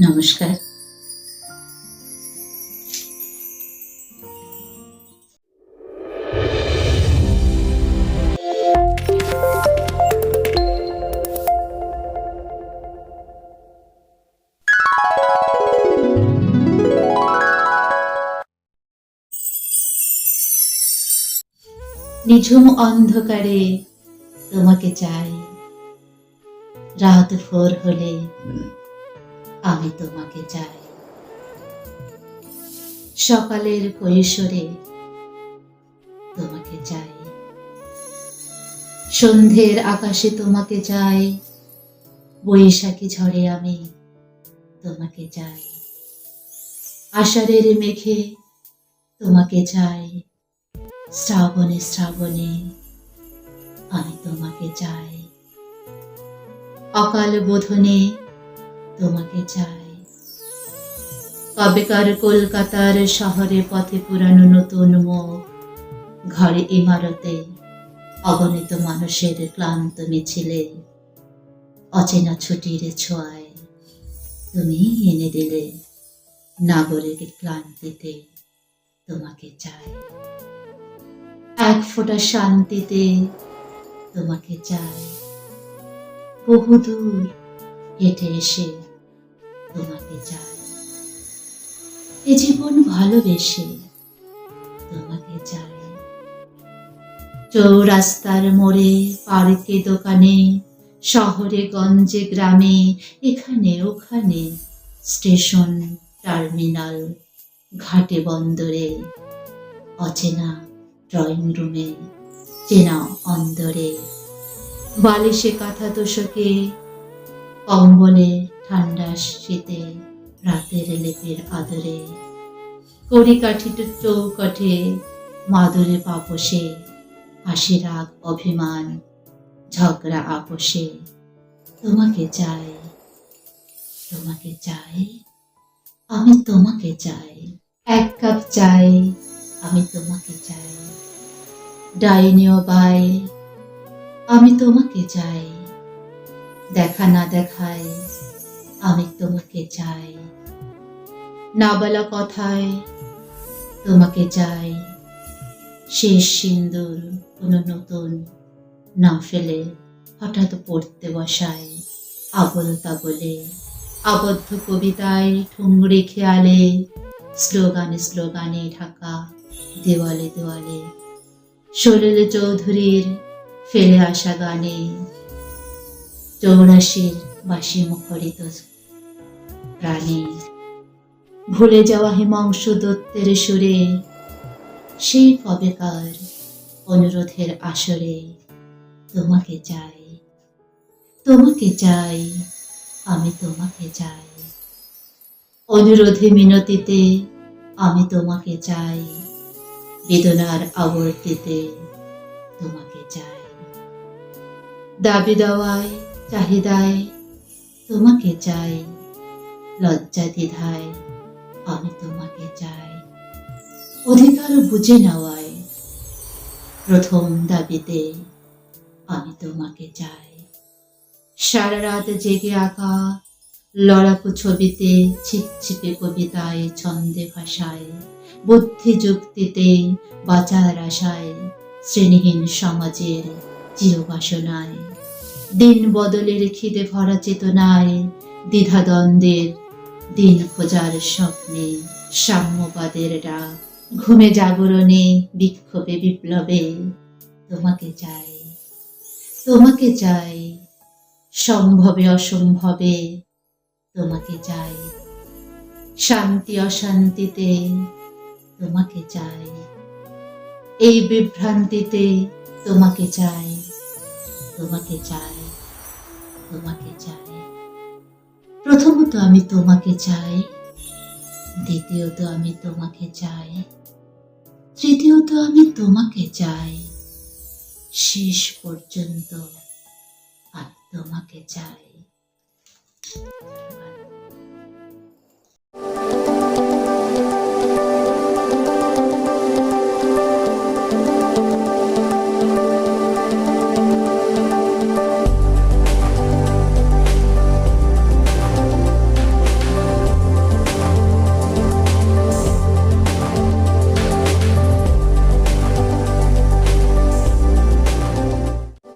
নমস্কার। নিঝুম অন্ধকারে তোমাকে চাই। রাত ভোর হলে আমি তোমাকে চাই। সকালের কৈশোরে তোমাকে চাই। সন্ধ্যের আকাশে তোমাকে চাই। বৈশাখী ঝড়ে আমি তোমাকে চাই। আষাঢ়ের মেঘে তোমাকে চাই। শ্রাবণে শ্রাবণে আমি তোমাকে চাই। অকাল বোধনে তোমাকে চাই। কবেকার কলকাতার শহরে পথে পুরানো নতুন মুখ ঘরে ইমারতে অগণিত মানুষের ক্লান্ত মিছিলে, অচেনা ছুটির ছোঁয়ায় তুমি এনে দিলে নাগরিক ক্লান্তিতে তোমাকে চাই। এক ফোঁটা শান্তিতে তোমাকে চাই। বহুদূর হেঁটে এসে চাই এ জীবন ভালোবেসে তোমাকে চাই চৌরাস্তার মোড়ে, পার্কে, দোকানে, শহরে, গঞ্জে, গ্রামে, এখানে, ওখানে, স্টেশন, টার্মিনাল, ঘাটে, বন্দরে, অচেনা ড্রয়িং রুমে, চেনা অন্দরে, বালিশে, কাঁথা, তোষকে, কম্বলে, ঠান্ডা শীতে রাতের লেপের আদরে। কড়ি কাঠিতে চৌকাঠে মাদুরে পাপসে, হাসি রাগ, অভিমান, ঝগড়া আপোষে। তোমাকে চাই তোমাকে চাই, আমি তোমাকে চাই। এক কাপ চাই, আমি তোমাকে চাই। ডাইনিও বাই আমি তোমাকে চাই। দেখা না দেখায় আমি তোমাকে চাই। না বলা কথায় তোমাকে চাই। শেষ সিন্দুর কোনো নতুন না ফেলে হঠাৎ পড়তে বসায়। আবল তাবলে আবদ্ধ কবিতায় ঠুংরে খেয়ালে, স্লোগানে স্লোগানে ঢাকা, দেওয়ালে দেওয়ালে। সলিল চৌধুরীর ফেলে আসা গানে, চৌরাশির বাসি মুখরিত প্রাণে। ভুলে যাওয়া হিমাংশু দত্তের সুরে, সেই কবেকার অনুরোধের আসরে তোমাকে চাই তোমাকে চাই, আমি তোমাকে চাই। অনুরোধে মিনতিতে আমি তোমাকে চাই, বেদনার আবর্তিতে তোমাকে চাই। দাবি দেওয়ায়, চাহিদায় তোমাকে চাই লজ্জা দ্বিধায় আমি তোমাকে চাই। অধিকার বুঝে নেওয়ায় প্রথম দাবিতে আমি তোমাকে চাই। সারা রাত জেগে আঁকা লড়াকু ছবিতে, ছিপছিপে কবিতায়, ছন্দে ভাষায় বুদ্ধি যুক্তিতে বাঁচার আশায়, শ্রেণীহীন সমাজের চিরবাসনায় দিন বদলের খিদে ভরা চেতনায়, দ্বিধাদ্বন্দ্বের দিন খোঁজার স্বপ্নে সাম্যবাদের ডাক। ঘুমে জাগরণে, বিক্ষোভে, বিপ্লবে। তোমাকে চাই তোমাকে চাই, সম্ভবে, অসম্ভবে। তোমাকে চাই, শান্তি, অশান্তিতে। তোমাকে চাই, এই বিভ্রান্তিতে। তোমাকে চাই তোমাকে চাই তোমাকে চাই। প্রথমত আমি তোমাকে চাই, দ্বিতীয়ত আমি তোমাকে চাই, তৃতীয়ত আমি তোমাকে চাই, শেষ পর্যন্ত আমি তোমাকে চাই।